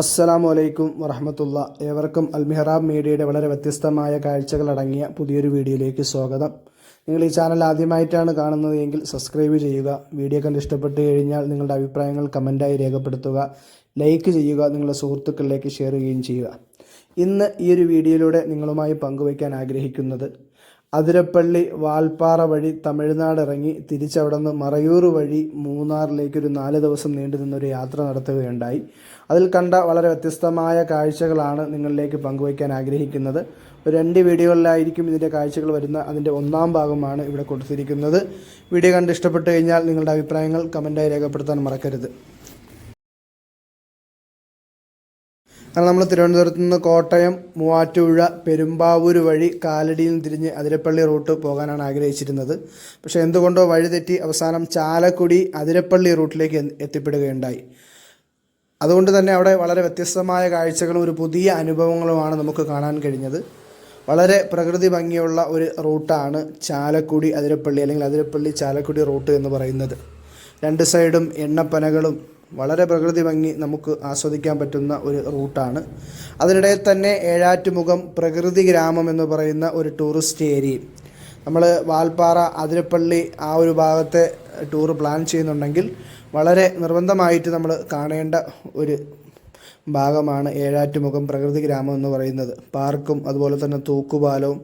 അസ്സലാമു അലൈക്കും വറഹമത്തുള്ള. ഏവർക്കും അൽമിഹറാബ് മീഡിയയുടെ വളരെ വ്യത്യസ്തമായ കാഴ്ചകളടങ്ങിയ പുതിയൊരു വീഡിയോയിലേക്ക് സ്വാഗതം. നിങ്ങൾ ഈ ചാനൽ ആദ്യമായിട്ടാണ് കാണുന്നത് എങ്കിൽ സബ്സ്ക്രൈബ് ചെയ്യുക വീഡിയോ കണ്ട് ഇഷ്ടപ്പെട്ട് കഴിഞ്ഞാൽ നിങ്ങളുടെ അഭിപ്രായങ്ങൾ കമന്റായി രേഖപ്പെടുത്തുക ലൈക്ക് ചെയ്യുക നിങ്ങളുടെ സുഹൃത്തുക്കളിലേക്ക് ഷെയർ ചെയ്യുകയും ചെയ്യുക. ഇന്ന് ഈ ഒരു വീഡിയോയിലൂടെ നിങ്ങളുമായി പങ്കുവയ്ക്കാൻ ആഗ്രഹിക്കുന്നത് അതിരപ്പള്ളി വാൽപ്പാറ വഴി തമിഴ്നാട് ഇറങ്ങി തിരിച്ചവിടെ നിന്ന് മറയൂർ വഴി മൂന്നാറിലേക്ക് ഒരു നാല് ദിവസം നീണ്ടു നിന്നൊരു യാത്ര നടത്തുകയുണ്ടായി. അതിൽ കണ്ട വളരെ വ്യത്യസ്തമായ കാഴ്ചകളാണ് നിങ്ങളിലേക്ക് പങ്കുവയ്ക്കാൻ ആഗ്രഹിക്കുന്നത്. ഒരു രണ്ട് വീഡിയോകളിലായിരിക്കും ഇതിന്റെ കാഴ്ചകൾ വരുന്ന. അതിന്റെ ഒന്നാം ഭാഗമാണ് ഇവിടെ കൊടുത്തിരിക്കുന്നത്. വീഡിയോ കണ്ട് ഇഷ്ടപ്പെട്ടു കഴിഞ്ഞാൽ നിങ്ങളുടെ അഭിപ്രായങ്ങൾ കമന്റായി രേഖപ്പെടുത്താൻ മറക്കരുത്. കാരണം നമ്മൾ തിരുവനന്തപുരത്ത് നിന്ന് കോട്ടയം മൂവാറ്റുപുഴ പെരുമ്പാവൂർ വഴി കാലടിയിൽ നിന്ന് തിരിഞ്ഞ് അതിരപ്പള്ളി റൂട്ട് പോകാനാണ് ആഗ്രഹിച്ചിരുന്നത്. പക്ഷേ എന്തുകൊണ്ടോ വഴി തെറ്റി അവസാനം ചാലക്കുടി അതിരപ്പള്ളി റൂട്ടിലേക്ക് എത്തിപ്പെടുകയുണ്ടായി. അതുകൊണ്ട് തന്നെ അവിടെ വളരെ വ്യത്യസ്തമായ കാഴ്ചകളും ഒരു പുതിയ അനുഭവങ്ങളുമാണ് നമുക്ക് കാണാൻ കഴിഞ്ഞത്. വളരെ പ്രകൃതി ഭംഗിയുള്ള ഒരു റൂട്ടാണ് ചാലക്കുടി അതിരപ്പള്ളി അല്ലെങ്കിൽ അതിരപ്പള്ളി ചാലക്കുടി റൂട്ട് എന്ന് പറയുന്നത്. രണ്ട് സൈഡും എണ്ണപ്പനകളും വളരെ പ്രകൃതി ഭംഗി നമുക്ക് ആസ്വദിക്കാൻ പറ്റുന്ന ഒരു റൂട്ടാണ്. അതിനിടയിൽ തന്നെ ഏഴാറ്റുമുഖം പ്രകൃതി ഗ്രാമം എന്ന് പറയുന്ന ഒരു ടൂറിസ്റ്റ് ഏരിയയും നമ്മൾ വാൽപ്പാറ അതിരപ്പള്ളി ആ ഒരു ഭാഗത്തെ ടൂർ പ്ലാൻ ചെയ്യുന്നുണ്ടെങ്കിൽ വളരെ നിർബന്ധമായിട്ട് നമ്മൾ കാണേണ്ട ഒരു ഭാഗമാണ് ഏഴാറ്റുമുഖം പ്രകൃതി ഗ്രാമം എന്ന് പറയുന്നത്. പാർക്കും അതുപോലെ തന്നെ തൂക്കുപാലവും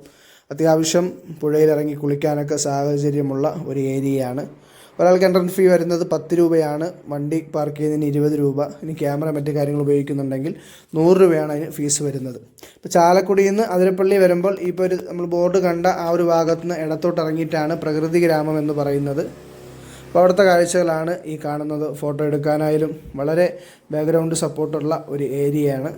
അത്യാവശ്യം പുഴയിലിറങ്ങി കുളിക്കാനൊക്കെ സാഹചര്യമുള്ള ഒരു ഏരിയയാണ് ഒരാൾക്ക് എൻട്രൻസ് ഫീ വരുന്നത് പത്ത് രൂപയാണ്. വണ്ടി പാർക്ക് ചെയ്യുന്നതിന് ഇരുപത് രൂപ. ഇനി ക്യാമറ മറ്റു കാര്യങ്ങൾ ഉപയോഗിക്കുന്നുണ്ടെങ്കിൽ നൂറ് രൂപയാണ് അതിന് ഫീസ് വരുന്നത്. ഇപ്പോൾ ചാലക്കുടിയിൽ നിന്ന് അതിരപ്പള്ളി വരുമ്പോൾ ഇപ്പോൾ ഒരു നമ്മൾ ബോർഡ് കണ്ട ആ ഒരു ഭാഗത്ത് നിന്ന് ഇടത്തോട്ട് ഇറങ്ങിയിട്ടാണ് പ്രകൃതി ഗ്രാമം എന്ന് പറയുന്നത്. അപ്പോൾ അവിടുത്തെ കാഴ്ചകളാണ് ഈ കാണുന്നത്. ഫോട്ടോ എടുക്കാനായാലും വളരെ ബാക്ക്ഗ്രൗണ്ട് സപ്പോർട്ടുള്ള ഒരു ഏരിയയാണ്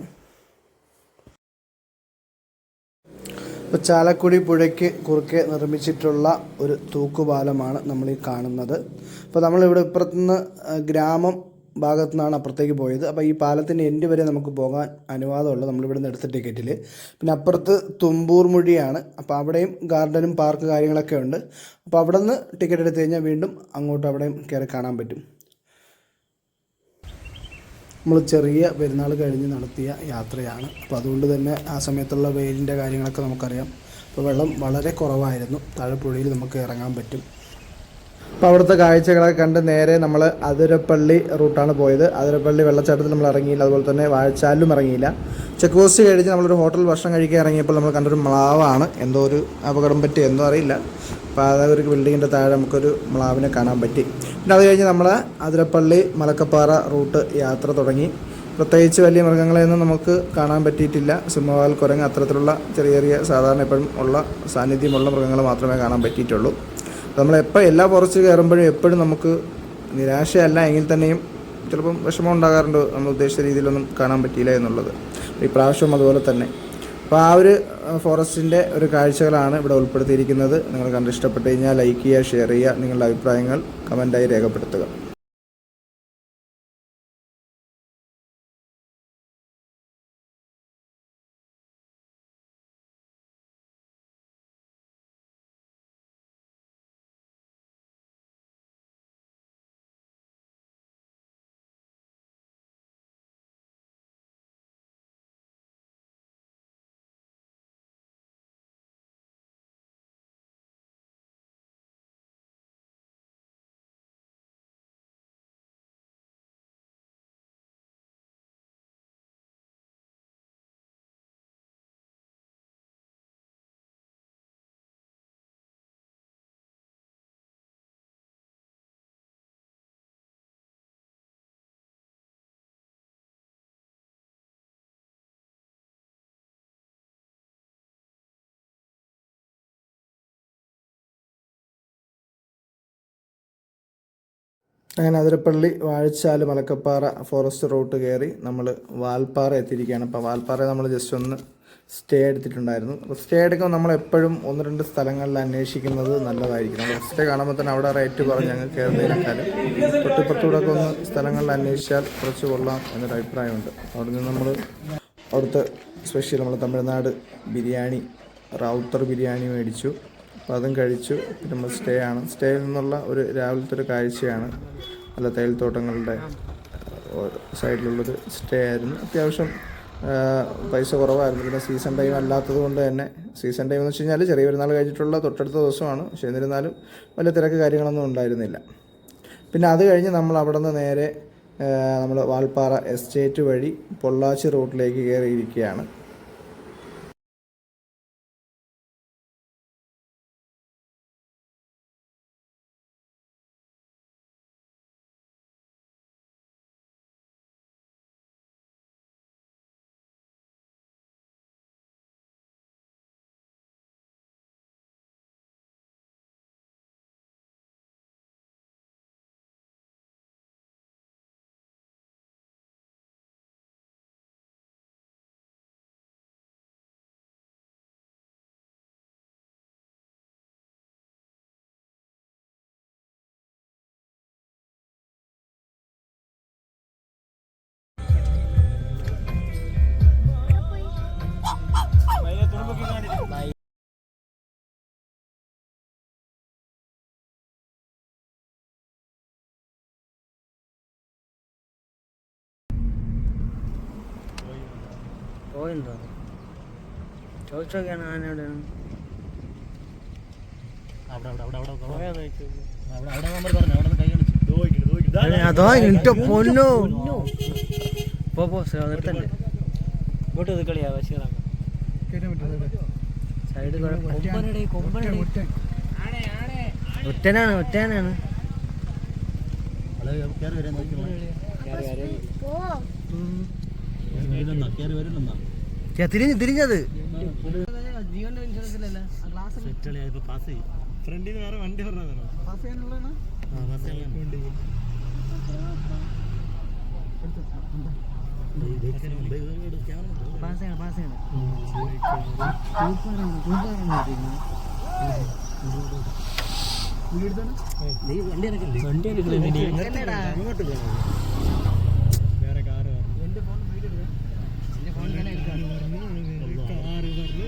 ഇപ്പോൾ ചാലക്കുടി പുഴയ്ക്ക് കുറുക്കെ നിർമ്മിച്ചിട്ടുള്ള ഒരു തൂക്കുപാലമാണ് നമ്മൾ ഈ കാണുന്നത്. അപ്പോൾ നമ്മളിവിടെ ഇപ്പുറത്തുനിന്ന് ഗ്രാമം ഭാഗത്തു നിന്നാണ് അപ്പുറത്തേക്ക് പോയത്. അപ്പോൾ ഈ പാലത്തിന്റെ എൻഡ് വരെ നമുക്ക് പോകാൻ അനുവാദമുള്ളൂ നമ്മളിവിടെ നിന്ന് എടുത്ത ടിക്കറ്റിൽ പിന്നെ അപ്പുറത്ത് തുമ്പൂർ മുഴിയാണ് അപ്പോൾ അവിടെയും ഗാർഡനും പാർക്ക് കാര്യങ്ങളൊക്കെ ഉണ്ട്. അപ്പോൾ അവിടെ നിന്ന് ടിക്കറ്റ് എടുത്തു കഴിഞ്ഞാൽ വീണ്ടും അങ്ങോട്ട് അവിടെയും കയറി കാണാൻ പറ്റും. നമ്മൾ ചെറിയ പെരുന്നാൾ കഴിഞ്ഞ് നടത്തിയ യാത്രയാണ്. അപ്പോൾ അതുകൊണ്ട് തന്നെ ആ സമയത്തുള്ള വെയിലിന്റെ കാര്യങ്ങളൊക്കെ നമുക്കറിയാം. അപ്പോൾ വെള്ളം വളരെ കുറവായിരുന്നു. താഴെ പുഴയിൽ നമുക്ക് ഇറങ്ങാൻ പറ്റും. അപ്പോൾ അവിടുത്തെ കാഴ്ചകളൊക്കെ കണ്ട് നേരെ നമ്മൾ അതിരപ്പള്ളി റൂട്ടാണ് പോയത്. അതിരപ്പള്ളി വെള്ളച്ചാട്ടത്തിൽ നമ്മൾ ഇറങ്ങിയില്ല. അതുപോലെ തന്നെ വാഴച്ചാലിലും ഇറങ്ങിയില്ല. ചെക്ക് പോസ്റ്റ് കഴിഞ്ഞ് നമ്മളൊരു ഹോട്ടൽ ഭക്ഷണം കഴിക്കാൻ ഇറങ്ങിയപ്പോൾ നമ്മൾ കണ്ടൊരു മ്ലാവാണ്. എന്തോ ഒരു അപകടം പറ്റി എന്തോ അറിയില്ല. അപ്പോൾ അത് ഒരു ബിൽഡിങ്ങിന്റെ താഴെ നമുക്കൊരു മ്ലാവിനെ കാണാൻ പറ്റി. പിന്നെ അത് കഴിഞ്ഞ് നമ്മൾ അതിരപ്പള്ളി മലക്കപ്പാറ റൂട്ട് യാത്ര തുടങ്ങി. പ്രത്യേകിച്ച് വലിയ മൃഗങ്ങളെയൊന്നും നമുക്ക് കാണാൻ പറ്റിയിട്ടില്ല. സിംഹവാൽ കുരങ്ങ് അത്തരത്തിലുള്ള ചെറിയ ചെറിയ സാധാരണ എപ്പോഴും ഉള്ള സാന്നിധ്യമുള്ള മൃഗങ്ങൾ മാത്രമേ കാണാൻ പറ്റിയിട്ടുള്ളൂ. നമ്മൾ എപ്പോൾ എല്ലാ ഫോറസ്റ്റ് കയറുമ്പോഴും എപ്പോഴും നമുക്ക് നിരാശയല്ല. എങ്കിൽ തന്നെയും ചിലപ്പം വിഷമം ഉണ്ടാകാറുണ്ട്. നമ്മൾ ഉദ്ദേശിച്ച രീതിയിലൊന്നും കാണാൻ പറ്റിയില്ല എന്നുള്ളത്. ഈ പ്രാവശ്യവും അതുപോലെ തന്നെ. അപ്പോൾ ആ ഒരു ഫോറസ്റ്റിന്റെ ഒരു കാഴ്ചകളാണ് ഇവിടെ ഉൾപ്പെടുത്തിയിരിക്കുന്നത്. നിങ്ങൾ കണ്ട് ഇഷ്ടപ്പെട്ട് കഴിഞ്ഞാൽ ലൈക്ക് ചെയ്യുക ഷെയർ ചെയ്യുക. നിങ്ങളുടെ അഭിപ്രായങ്ങൾ കമന്റായി രേഖപ്പെടുത്തുക. അങ്ങനെ അതിരപ്പള്ളി വാഴച്ചാൽ മലക്കപ്പാറ ഫോറസ്റ്റ് റൂട്ട് കയറി നമ്മൾ വാൽപ്പാറ എത്തിയിരിക്കുകയാണ്. അപ്പോൾ വാൽപ്പാറ നമ്മൾ ജസ്റ്റ് ഒന്ന് സ്റ്റേ എടുത്തിട്ടുണ്ടായിരുന്നു. സ്റ്റേ എടുക്കുമ്പോൾ നമ്മൾ എപ്പോഴും ഒന്ന് രണ്ട് സ്ഥലങ്ങളിൽ അന്വേഷിക്കുന്നത് നല്ലതായിരിക്കും. നമ്മൾ സ്റ്റേ കാണുമ്പോൾ തന്നെ അവിടെ റേറ്റ് പറഞ്ഞ് ഞങ്ങൾ കയറുന്നതിനേക്കാളും തൊട്ടിപ്പുറത്തൂടെ ഒക്കെ ഒന്ന് സ്ഥലങ്ങളിൽ അന്വേഷിച്ചാൽ കുറച്ച് കൊള്ളാം എന്നൊരു അഭിപ്രായമുണ്ട്. അവിടെ നിന്ന് നമ്മൾ അവിടുത്തെ സ്പെഷ്യൽ നമ്മൾ തമിഴ്നാട് ബിരിയാണി റൗത്തർ ബിരിയാണി മേടിച്ചു. അപ്പോൾ അതും കഴിച്ചു. പിന്നെ നമ്മൾ സ്റ്റേ ആണ്. സ്റ്റേയിൽ നിന്നുള്ള ഒരു രാവിലത്തെ ഒരു കാഴ്ചയാണ്. നല്ല തേയിൽത്തോട്ടങ്ങളുടെ സൈഡിലുള്ളൊരു സ്റ്റേ ആയിരുന്നു. അത്യാവശ്യം പൈസ കുറവായിരുന്നു. പിന്നെ സീസൺ ടൈം അല്ലാത്തത് കൊണ്ട് തന്നെ സീസൺ ടൈം എന്ന് വെച്ച് കഴിഞ്ഞാൽ ചെറിയ പെരുന്നാൾ കഴിഞ്ഞിട്ടുള്ള തൊട്ടടുത്ത ദിവസമാണ്. പക്ഷേ എന്നിരുന്നാലും വലിയ തിരക്ക് കാര്യങ്ങളൊന്നും ഉണ്ടായിരുന്നില്ല. പിന്നെ അത് കഴിഞ്ഞ് നമ്മൾ അവിടെ നിന്ന് നേരെ നമ്മൾ വാൽപ്പാറ എസ്റ്റേറ്റ് വഴി പൊള്ളാച്ചി റൂട്ടിലേക്ക് കയറിയിരിക്കുകയാണ്. പോയെന്തോ ചോദിച്ചോക്കാണ് ആന എവിടെയാണ് അതോ ഇട്ടോ പൊന്നോ പോ പോ നിർത്തല്ലേ ഇങ്ങോട്ട് സൈഡ് ഒറ്റനാണ് ഒറ്റനാണ് തിരിഞ്ഞ് തിരിഞ്ഞത്. ജീവന്റെ ഇൻഷുറൻസിലല്ല ഫ്രണ്ടിൽ വേറെ വണ്ടി പറഞ്ഞതാണോ പാസ് ചെയ്യണം പാസ് ചെയ്യണം സൂപ്പറാണ് സൂപ്പറാണ് വണ്ടി എടുക്കില്ല അങ്ങോട്ട് പോകണം വേറെ കാറ് എന്റെ ഫോൺ വീഡിയോ എന്റെ ഫോൺ ഇങ്ങനെ എടുക്കാം പറഞ്ഞു കാറ് പറഞ്ഞു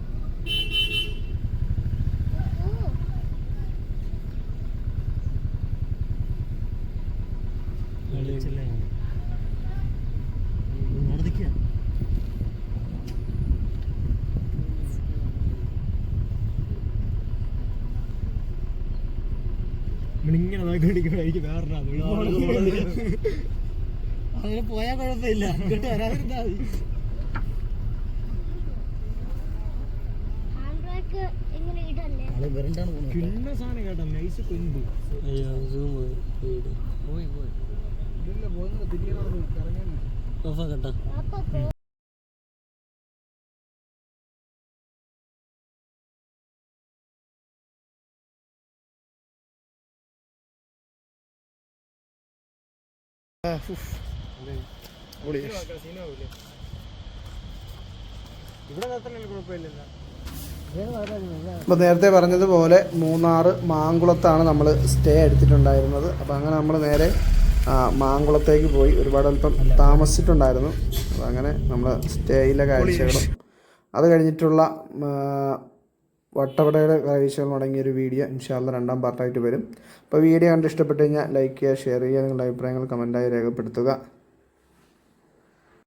ഇങ്ങനെ നോക്കിക്കൊണ്ടിരിക്കുമ്പോഴായിരിക്കും വേറെ അതിന് പോയാൽ കുഴപ്പമില്ല. ഇങ്ങോട്ട് വരാതിരുന്നാ മതി. ഹാൻഡ് ബ്രേക്ക് ഇങ്ങനെ ഇടല്ലേ കിണ്ണ സാധനം കേട്ടോ. നൈസ് കൊമ്പ് പോയി. പോയി ഇല്ല അപ്പൊ പോ- ഇവിടെ നിർത്തണല്ലോ കുഴപ്പമില്ലല്ലോ അപ്പോൾ നേരത്തെ പറഞ്ഞതുപോലെ മൂന്നാർ മാങ്കുളത്താണ് നമ്മൾ സ്റ്റേ എടുത്തിട്ടുണ്ടായിരുന്നത്. അപ്പോൾ അങ്ങനെ നമ്മൾ നേരെ മാങ്കുളത്തേക്ക് പോയി ഒരുപാട് അല്പം താമസിച്ചിട്ടുണ്ടായിരുന്നു. അപ്പോൾ അങ്ങനെ നമ്മൾ സ്റ്റേയിലെ കാഴ്ചകളും അത് കഴിഞ്ഞിട്ടുള്ള വട്ടവടയുടെ കാര്യങ്ങൾ അടങ്ങിയ ഒരു വീഡിയോ ഇൻഷാല്ല രണ്ടാം പാർട്ടായിട്ട് വരും. അപ്പോൾ വീഡിയോ കണ്ട് ഇഷ്ടപ്പെട്ട് കഴിഞ്ഞാൽ ലൈക്ക് ചെയ്യുക ഷെയർ ചെയ്യുക നിങ്ങളുടെ അഭിപ്രായങ്ങൾ കമന്റായി രേഖപ്പെടുത്തുക.